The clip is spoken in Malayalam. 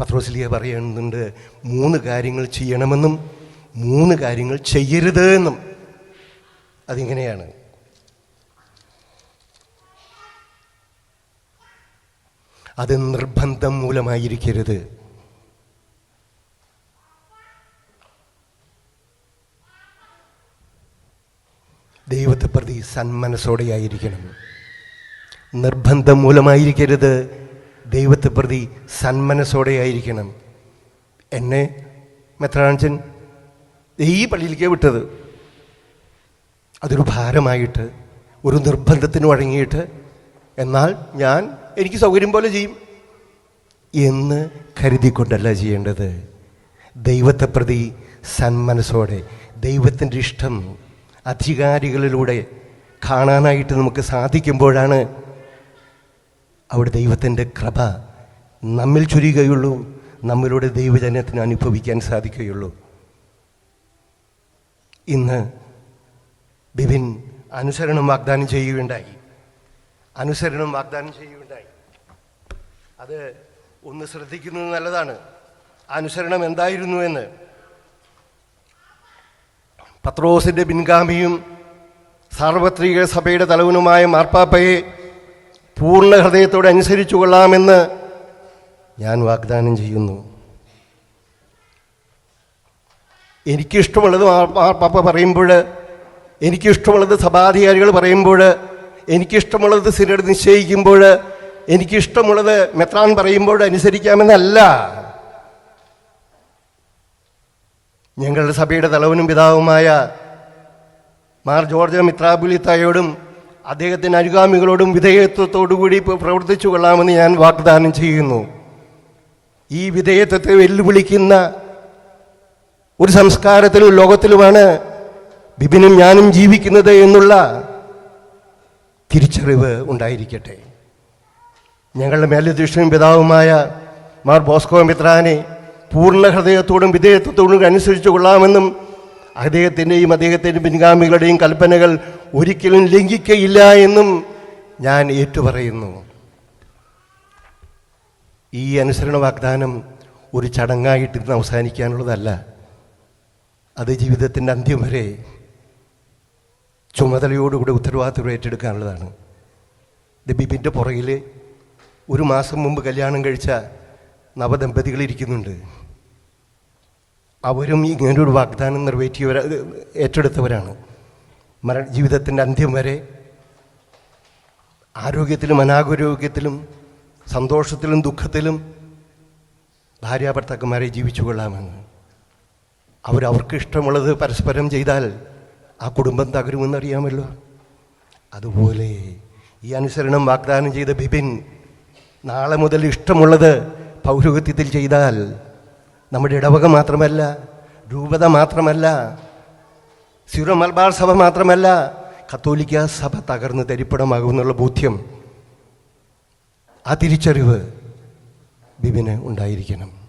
പത്രോസ്ലിയ പറയുന്നുണ്ട് മൂന്ന് കാര്യങ്ങൾ ചെയ്യണമെന്നും മൂന്ന് കാര്യങ്ങൾ ചെയ്യരുത് എന്നും അതിങ്ങനെയാണ്. അത് നിർബന്ധം മൂലമായിരിക്കരുത്. ദൈവത്തെ പ്രതി സന്മനസ്സോടെയായിരിക്കണം. നിർബന്ധം മൂലമായിരിക്കരുത്. ദൈവത്തെ പ്രതി സന്മനസ്സോടെയായിരിക്കണം എന്നെ മെത്രാഞ്ചൻ ഈ പള്ളിയിലേക്ക് വിട്ടത്. അതൊരു ഭാരമായിട്ട് ഒരു നിർബന്ധത്തിന് വഴങ്ങിയിട്ട് എന്നാൽ ഞാൻ എനിക്ക് സൗകര്യം പോലെ ചെയ്യും എന്ന് കരുതിക്കൊണ്ടല്ല ചെയ്യേണ്ടത്. ദൈവത്തെ പ്രതി സന്മനസ്സോടെ ദൈവത്തിന്റെ ഇഷ്ടം അധികാരികളിലൂടെ കാണാനായിട്ട് നമുക്ക് സാധിക്കുമ്പോഴാണ് അവിടെ ദൈവത്തിന്റെ കൃപ നമ്മിൽ ചുരികയുള്ളൂ നമ്മിലൂടെ ദൈവജനത്തിന് അനുഭവിക്കാൻ സാധിക്കുകയുള്ളൂ. ഇന്ന് ബിപിൻ അനുസരണം വാഗ്ദാനം ചെയ്യുകയുണ്ടായി. അനുസരണം വാഗ്ദാനം ചെയ്യുകയുണ്ടായി. അത് ഒന്ന് ശ്രദ്ധിക്കുന്നത് നല്ലതാണ്. അനുസരണം എന്തായിരുന്നു എന്ന്? പത്രോസിന്റെ പിൻഗാമിയും സാർവത്രിക സഭയുടെ തലവനുമായ മാർപ്പാപ്പയെ പൂർണ ഹൃദയത്തോടെ അനുസരിച്ചു കൊള്ളാമെന്ന് ഞാൻ വാഗ്ദാനം ചെയ്യുന്നു. എനിക്കിഷ്ടമുള്ളത് പാപ്പ പറയുമ്പോൾ എനിക്കിഷ്ടമുള്ളത് സഭാധികാരികൾ പറയുമ്പോൾ എനിക്കിഷ്ടമുള്ളത് സിനഡ് നിശ്ചയിക്കുമ്പോൾ എനിക്കിഷ്ടമുള്ളത് മെത്രാൻ പറയുമ്പോൾ അനുസരിക്കാമെന്നല്ല. ഞങ്ങളുടെ സഭയുടെ തലവനും പിതാവുമായ മാർ ജോർജ് മിത്രാബുലിത്തായോടും അദ്ദേഹത്തിന്റെ അനുഗാമികളോടും വിധേയത്വത്തോടുകൂടി പ്രവർത്തിച്ചു കൊള്ളാമെന്ന് ഞാൻ വാഗ്ദാനം ചെയ്യുന്നു. ഈ വിധേയത്വത്തെ വെല്ലുവിളിക്കുന്ന ഒരു സംസ്കാരത്തിലും ലോകത്തിലുമാണ് ബിബിനും ഞാനും ജീവിക്കുന്നത് എന്നുള്ള തിരിച്ചറിവ് ഉണ്ടായിരിക്കട്ടെ. ഞങ്ങളുടെ മേലധ്യക്ഷനും പിതാവുമായ മാർ ബോസ്കോ മിത്രാനെ പൂർണ ഹൃദയത്തോടും വിധേയത്വത്തോടും അനുസരിച്ചു കൊള്ളാമെന്നും അദ്ദേഹത്തിന്റെയും അദ്ദേഹത്തിന്റെ പിൻഗാമികളുടെയും കൽപ്പനകൾ ഒരിക്കലും ലംഘിക്കയില്ല എന്നും ഞാൻ ഏറ്റുപറയുന്നു. ഈ അനുസരണ വാഗ്ദാനം ഒരു ചടങ്ങായിട്ട് ഇന്ന് അവസാനിക്കാനുള്ളതല്ല. അത് ജീവിതത്തിന്റെ അന്ത്യം വരെ ചുമതലയോടുകൂടി ഉത്തരവാദിത്വം ഏറ്റെടുക്കാനുള്ളതാണ്. ബിബിന്റെ പുറകിൽ ഒരു മാസം മുമ്പ് കല്യാണം കഴിച്ച നവദമ്പതികൾ ഇരിക്കുന്നുണ്ട്. അവരും ഇങ്ങനൊരു വാഗ്ദാനം നിറവേറ്റിയവർ ഏറ്റെടുത്തവരാണ്. മര ജീവിതത്തിന്റെ അന്ത്യം വരെ ആരോഗ്യത്തിലും അനാരോഗ്യത്തിലും സന്തോഷത്തിലും ദുഃഖത്തിലും ഭാര്യാഭർത്താക്കന്മാരെ ജീവിച്ചു കൊള്ളാമെന്ന്. അവരവർക്ക് ഇഷ്ടമുള്ളത് പരസ്പരം ചെയ്താൽ ആ കുടുംബം തകരുമെന്നറിയാമല്ലോ. അതുപോലെ ഈ അനുസരണം വാഗ്ദാനം ചെയ്ത ബിപിൻ നാളെ മുതൽ ഇഷ്ടമുള്ളത് പൗരോഹിത്യത്തിൽ ചെയ്താൽ നമ്മുടെ ഇടവക മാത്രമല്ല രൂപത മാത്രമല്ല സിറോ മലബാർ സഭ മാത്രമല്ല കത്തോലിക്ക സഭ തകർന്ന് തരിപ്പണമാകുമെന്നുള്ള ബോധ്യം. ആ തിരിച്ചറിവ് ബിബിന് ഉണ്ടായിരിക്കണം.